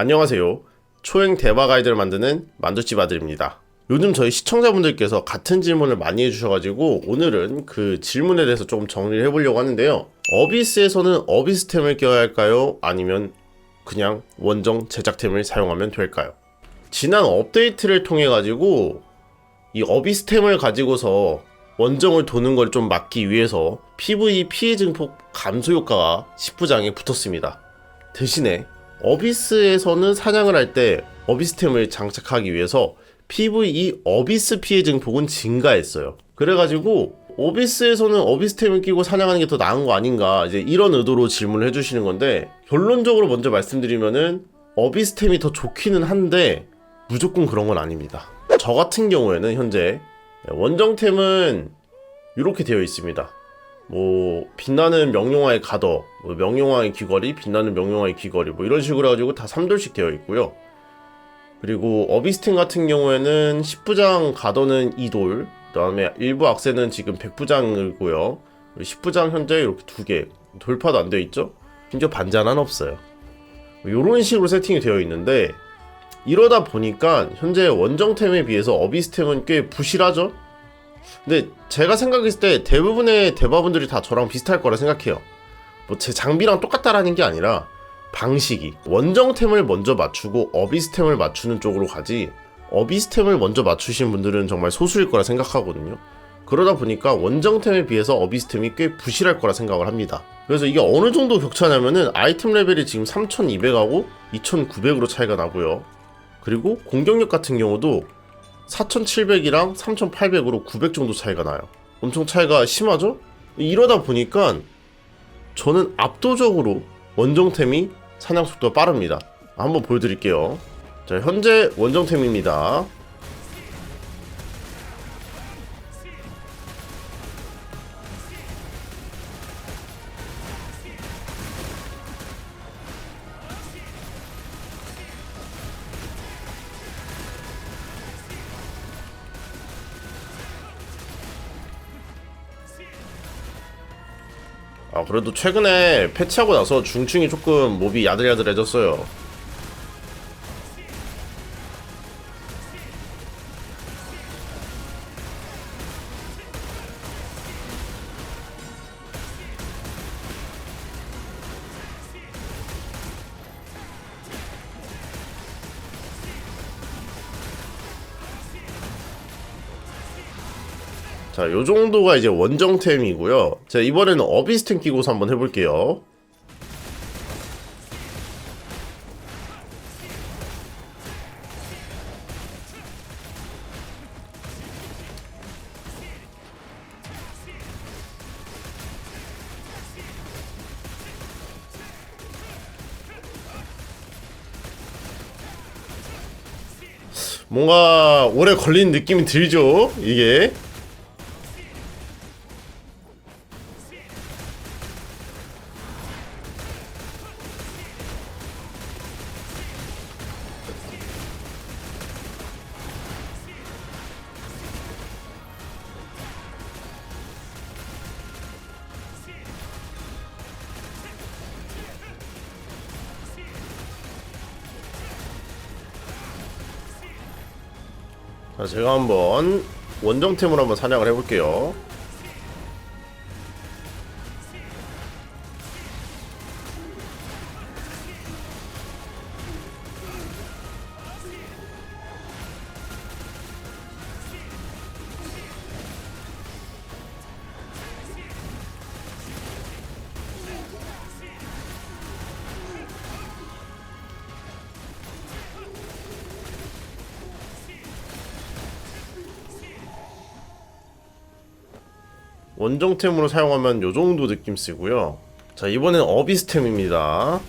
안녕하세요. 초행 대박 아이디를 만드는 만두집 아들입니다. 요즘 저희 시청자분들께서 같은 질문을 많이 해주셔가지고 오늘은 그 질문에 대해서 조금 정리를 해보려고 하는데요. 어비스에서는 어비스템을 껴야 할까요? 아니면 그냥 원정 제작템을 사용하면 될까요? 지난 업데이트를 통해 가지고 이 어비스템을 가지고서 원정을 도는 걸 좀 막기 위해서 PV 피해 증폭 감소 효과가 10부장에 붙었습니다. 대신에 어비스에서는 사냥을 할 때 어비스템을 장착하기 위해서 PVE 어비스 피해 증폭은 증가했어요. 그래가지고 어비스에서는 어비스템을 끼고 사냥하는 게 더 나은 거 아닌가 이제 이런 의도로 질문을 해주시는 건데 결론적으로 먼저 말씀드리면은 어비스템이 더 좋기는 한데 무조건 그런 건 아닙니다. 저 같은 경우에는 현재 원정템은 이렇게 되어 있습니다. 뭐 빛나는 명령화의 가더, 뭐 명령화의 귀걸이, 빛나는 명령화의 귀걸이 뭐 이런 식으로 해가지고 다 3돌씩 되어 있고요. 그리고 어비스템 같은 경우에는 10부장 가더는 2돌, 그다음에 일부 악세는 지금 100부장이고요. 10부장 현재 이렇게 두 개, 돌파도 안 되어 있죠? 심지어 하나는 없어요. 이런 식으로 세팅이 되어 있는데 이러다 보니까 현재 원정템에 비해서 어비스템은 꽤 부실하죠? 근데 제가 생각했을 때 대부분의 대바분들이 다 저랑 비슷할 거라 생각해요. 뭐 제 장비랑 똑같다라는 게 아니라 방식이 원정템을 먼저 맞추고 어비스템을 맞추는 쪽으로 가지 어비스템을 먼저 맞추신 분들은 정말 소수일 거라 생각하거든요. 그러다 보니까 원정템에 비해서 어비스템이 꽤 부실할 거라 생각을 합니다. 그래서 이게 어느 정도 격차냐면은 아이템 레벨이 지금 3200하고 2900으로 차이가 나고요. 그리고 공격력 같은 경우도 4700이랑 3800으로 900 정도 차이가 나요. 엄청 차이가 심하죠? 이러다 보니까 저는 압도적으로 원정템이 사냥 속도가 빠릅니다. 한번 보여드릴게요. 자, 현재 원정템입니다. 아 그래도 최근에 패치하고 나서 중층이 조금 몹이 야들야들해졌어요. 자, 요 정도가 이제 원정템이고요. 자, 이번에는 어비스템 끼고서 한번 해볼게요. 뭔가 오래 걸린 느낌이 들죠? 이게. 자, 제가 한번 원정템으로 한번 사냥을 해볼게요. 원정템으로 사용하면 요 정도 느낌 쓰고요. 자, 이번엔 어비스템입니다.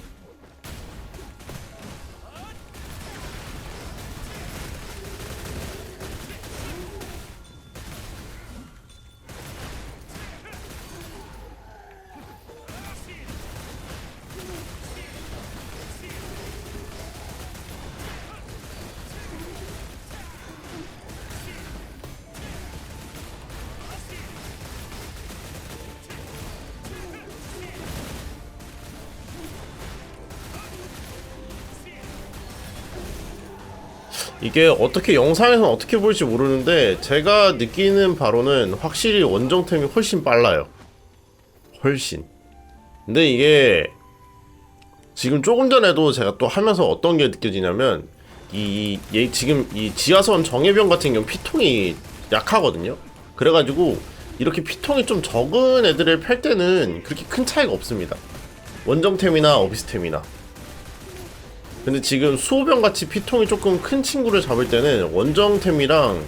이게 어떻게 영상에서는 어떻게 보일지 모르는데 제가 느끼는 바로는 확실히 원정템이 훨씬 빨라요. 훨씬. 근데 이게 지금 조금 전에도 제가 또 하면서 어떤 게 느껴지냐면 이, 얘 지금 이 지하선 정예병 같은 경우 피통이 약하거든요. 그래가지고 이렇게 피통이 좀 적은 애들을 팔 때는 그렇게 큰 차이가 없습니다. 원정템이나 어비스템이나. 근데 지금 수호병 같이 피통이 조금 큰 친구를 잡을 때는 원정템이랑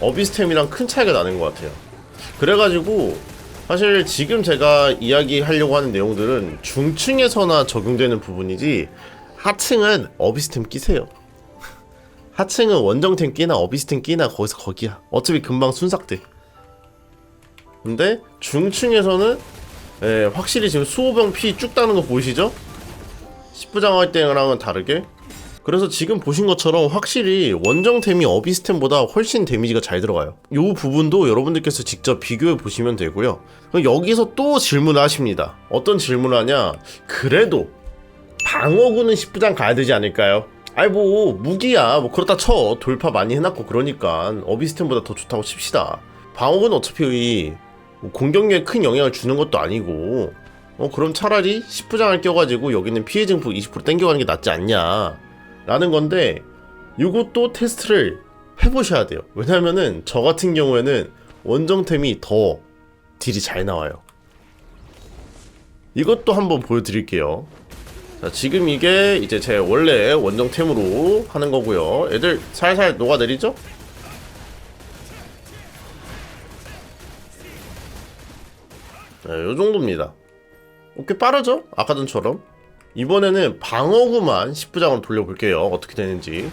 어비스템이랑 큰 차이가 나는 것 같아요. 그래가지고 사실 지금 제가 이야기하려고 하는 내용들은 중층에서나 적용되는 부분이지 하층은 어비스템 끼세요. 하층은 원정템 끼나 어비스템 끼나 거기서 거기야. 어차피 금방 순삭돼. 근데 중층에서는 예, 확실히 지금 수호병 피 쭉 따는 거 보이시죠? 10부장 할 때랑은 다르게 그래서 지금 보신 것처럼 확실히 원정템이 어비스템보다 훨씬 데미지가 잘 들어가요. 이 부분도 여러분들께서 직접 비교해 보시면 되고요. 여기서 또 질문을 하십니다. 어떤 질문을 하냐? 그래도 방어구는 10부장 가야 되지 않을까요? 아이 뭐 무기야 뭐 그렇다 쳐 돌파 많이 해놨고 그러니까 어비스템보다 더 좋다고 칩시다. 방어구는 어차피 뭐 공격력에 큰 영향을 주는 것도 아니고 어 그럼 차라리 10부장을 껴가지고 여기는 피해 증폭 20% 땡겨가는 게 낫지 않냐? 라는 건데 이것도 테스트를 해보셔야 돼요. 왜냐면은 저 같은 경우에는 원정템이 더 딜이 잘 나와요. 이것도 한번 보여드릴게요. 자 지금 이게 이제 제 원래 원정템으로 하는 거고요. 애들 살살 녹아내리죠? 네, 요 정도입니다. 어, 꽤 빠르죠? 아까 전처럼. 이번에는 방어구만 10부장으로 돌려볼게요. 어떻게 되는지.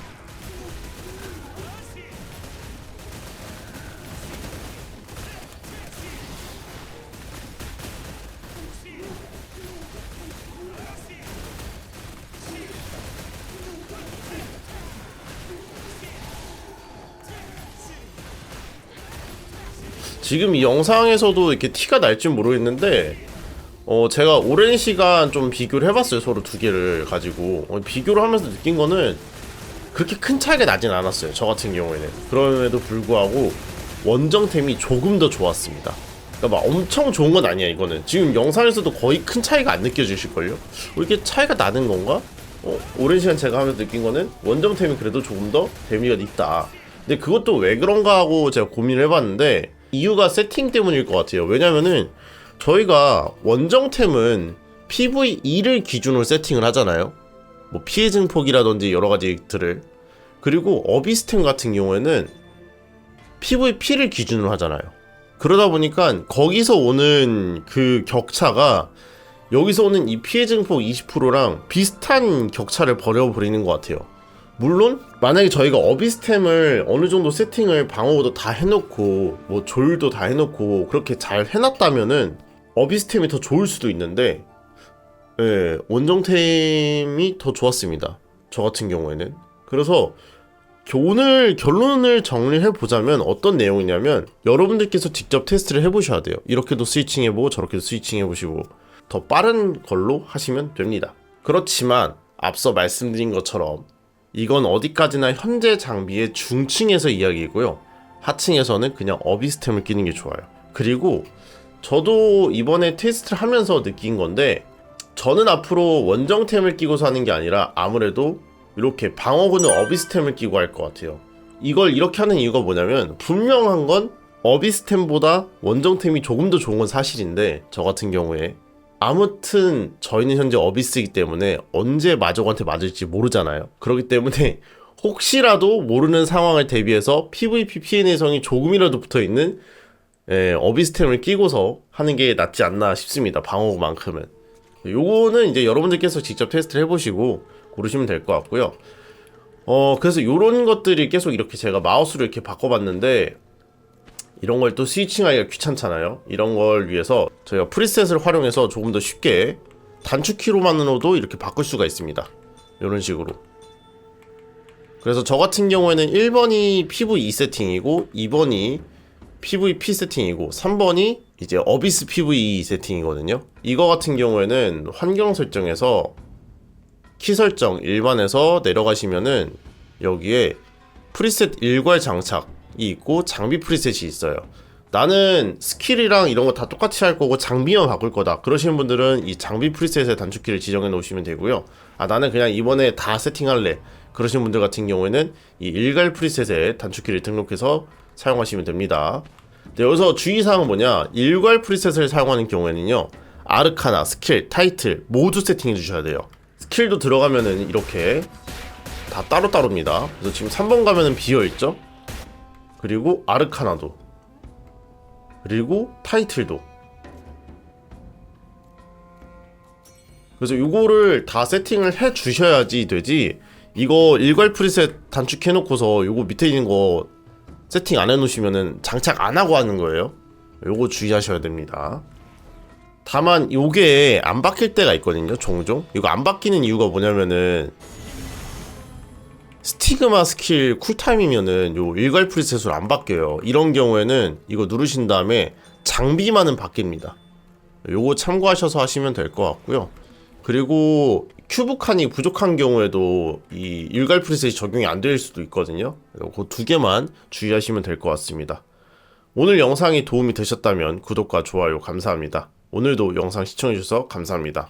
지금 이 영상에서도 이렇게 티가 날지 모르겠는데 어 제가 오랜 시간 좀 비교를 해봤어요 서로 두 개를 가지고. 어, 비교를 하면서 느낀 거는 그렇게 큰 차이가 나진 않았어요 저 같은 경우에는. 그럼에도 불구하고 원정템이 조금 더 좋았습니다. 그러니까 막 엄청 좋은 건 아니야 이거는. 지금 영상에서도 거의 큰 차이가 안 느껴지실걸요? 어, 이게 차이가 나는 건가? 어, 오랜 시간 제가 하면서 느낀 거는 원정템이 그래도 조금 더 데미가 있다. 근데 그것도 왜 그런가 하고 제가 고민을 해봤는데 이유가 세팅 때문일 것 같아요. 왜냐면은 저희가 원정템은 PVE를 기준으로 세팅을 하잖아요. 뭐 피해 증폭이라든지 여러 가지들을 그리고 어비스템 같은 경우에는 PVP를 기준으로 하잖아요. 그러다 보니까 거기서 오는 그 격차가 여기서 오는 이 피해 증폭 20%랑 비슷한 격차를 벌여버리는 것 같아요. 물론 만약에 저희가 어비스템을 어느 정도 세팅을 방어도 다 해놓고 뭐 조율도 다 해놓고 그렇게 잘 해놨다면은 어비스템이 더 좋을 수도 있는데 예, 원정템이 더 좋았습니다. 저 같은 경우에는 그래서 오늘 결론을 정리해 보자면 어떤 내용이냐면 여러분들께서 직접 테스트를 해 보셔야 돼요. 이렇게도 스위칭 해보고 저렇게도 스위칭 해보시고 더 빠른 걸로 하시면 됩니다. 그렇지만 앞서 말씀드린 것처럼 이건 어디까지나 현재 장비의 중층에서 이야기이고요. 하층에서는 그냥 어비스템을 끼는 게 좋아요. 그리고 저도 이번에 테스트를 하면서 느낀 건데 저는 앞으로 원정템을 끼고 사는 게 아니라 아무래도 이렇게 방어구는 어비스템을 끼고 할 것 같아요. 이걸 이렇게 하는 이유가 뭐냐면 분명한 건 어비스템보다 원정템이 조금 더 좋은 건 사실인데 저 같은 경우에 아무튼 저희는 현재 어비스이기 때문에 언제 마저한테 맞을지 모르잖아요. 그렇기 때문에 혹시라도 모르는 상황을 대비해서 PVP P&A 성이 조금이라도 붙어 있는 예, 어비스템을 끼고서 하는 게 낫지 않나 싶습니다. 방어구만큼은. 요거는 이제 여러분들께서 직접 테스트를 해보시고 고르시면 될 것 같고요. 어, 그래서 요런 것들이 계속 이렇게 제가 마우스로 이렇게 바꿔봤는데 이런 걸 또 스위칭하기가 귀찮잖아요. 이런 걸 위해서 저희가 프리셋을 활용해서 조금 더 쉽게 단축키로만으로도 이렇게 바꿀 수가 있습니다. 이런 식으로. 그래서 저 같은 경우에는 1번이 PV2 세팅이고 2번이 PVP 세팅이고 3번이 이제 어비스 PVE 세팅이거든요. 이거 같은 경우에는 환경 설정에서 키 설정 일반에서 내려가시면은 여기에 프리셋 일괄 장착이 있고 장비 프리셋이 있어요. 나는 스킬이랑 이런 거 다 똑같이 할 거고 장비만 바꿀 거다. 그러시는 분들은 이 장비 프리셋의 단축키를 지정해 놓으시면 되고요. 아 나는 그냥 이번에 다 세팅할래. 그러시는 분들 같은 경우에는 이 일괄 프리셋의 단축키를 등록해서 사용하시면 됩니다. 네, 여기서 주의사항은 뭐냐? 일괄 프리셋을 사용하는 경우에는요. 아르카나, 스킬, 타이틀 모두 세팅해 주셔야 돼요. 스킬도 들어가면은 이렇게 다 따로따로입니다. 그래서 지금 3번 가면은 비어 있죠? 그리고 아르카나도 그리고 타이틀도 그래서 요거를 다 세팅을 해 주셔야지 되지 이거 일괄 프리셋 단축해 놓고서 요거 밑에 있는 거 세팅 안 해 놓으시면은 장착 안 하고 하는 거예요 요거 주의하셔야 됩니다 다만 요게 안 바뀔 때가 있거든요 종종 이거 안 바뀌는 이유가 뭐냐면은 스티그마 스킬 쿨타임이면은 요 일괄 프리셋으로 안 바뀌어요. 이런 경우에는 이거 누르신 다음에 장비만은 바뀝니다. 요거 참고하셔서 하시면 될 것 같고요. 그리고 큐브 칸이 부족한 경우에도 이 일괄 프리셋이 적용이 안 될 수도 있거든요. 그 두 개만 주의하시면 될 것 같습니다. 오늘 영상이 도움이 되셨다면 구독과 좋아요 감사합니다. 오늘도 영상 시청해주셔서 감사합니다.